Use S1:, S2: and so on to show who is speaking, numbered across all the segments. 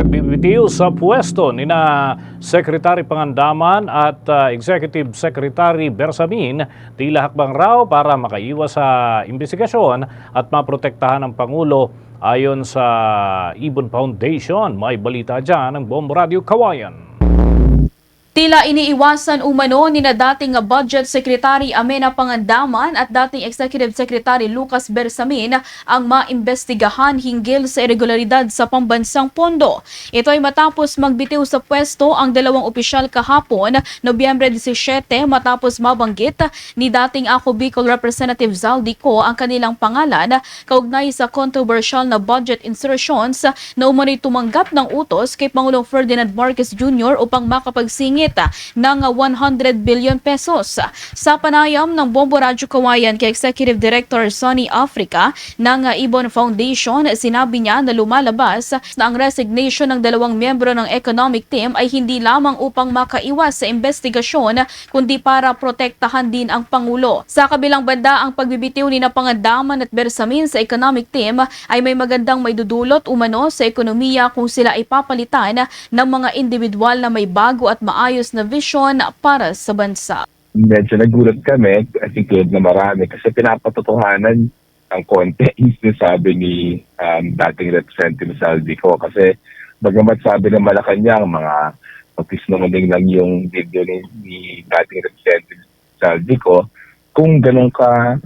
S1: pagbibitiw sa pwesto ni na Secretary Pangandaman at uh, Executive Secretary Bersamin tila hakbang raw para makaiwas sa investigasyon at maprotektahan ng Pangulo ayon sa Ibon Foundation. May balita dyan ng Bombo Radio Kawayan.
S2: Tila iniiwasan umano ni na dating Budget Secretary Amena Pangandaman at dating Executive Secretary Lucas Bersamin ang maimbestigahan hinggil sa irregularidad sa pambansang pondo. Ito ay matapos magbitiw sa pwesto ang dalawang opisyal kahapon, Nobyembre 17, matapos mabanggit ni dating Ako Bicol Representative Zaldico ang kanilang pangalan kaugnay sa controversial na budget insertions na umano'y tumanggap ng utos kay Pangulong Ferdinand Marcos Jr. upang makapagsingit ng 100 billion pesos. Sa panayam ng Bombo Radyo Kawayan kay Executive Director Sonny Africa ng Ibon Foundation, sinabi niya na lumalabas na ang resignation ng dalawang miyembro ng economic team ay hindi lamang upang makaiwas sa investigasyon kundi para protektahan din ang Pangulo. Sa kabilang banda, ang pagbibitiw ni na Pangandaman at Bersamin sa economic team ay may magandang may dudulot umano sa ekonomiya kung sila ay papalitan ng mga individual na may bago at maayos na vision para sa bansa.
S3: medyo nagulat kami, I think na marami, kasi pinapatotohanan ang konti yung sinasabi ni um, dating Representative Saldico. Kasi bagamat sabi ng Malacanang, mga pagkisinungaling lang yung video ni, ni dating Representative Saldico, kung ganun ka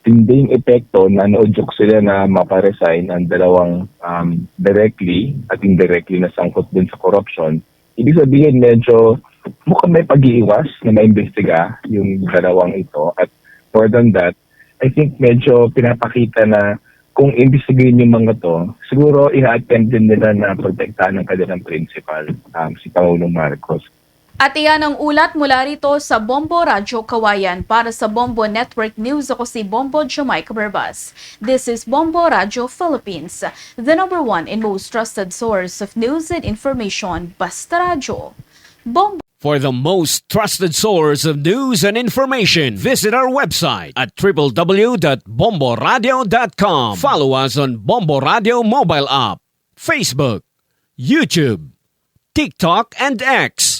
S3: tinding epekto na naudyok sila na maparesign ang dalawang um, directly at indirectly na sangkot din sa corruption, ibig sabihin medyo mukhang may pag-iiwas na maimbestiga yung dalawang ito. At more than that, I think medyo pinapakita na kung imbestigahin yung mga to, siguro ina-attempt din nila na protektahan ng kanilang principal, um, si Pangulong Marcos.
S2: At iyan ang ulat mula rito sa Bombo Radyo Kawayan para sa Bombo Network News. Ako si Bombo Jamaica Berbas. This is Bombo Radyo Philippines, the number one and most trusted source of news and information. Basta Radyo. Bombo
S4: For the most trusted source of news and information, visit our website at www.bomboradio.com. Follow us on Bombo Radio mobile app, Facebook, YouTube, TikTok, and X,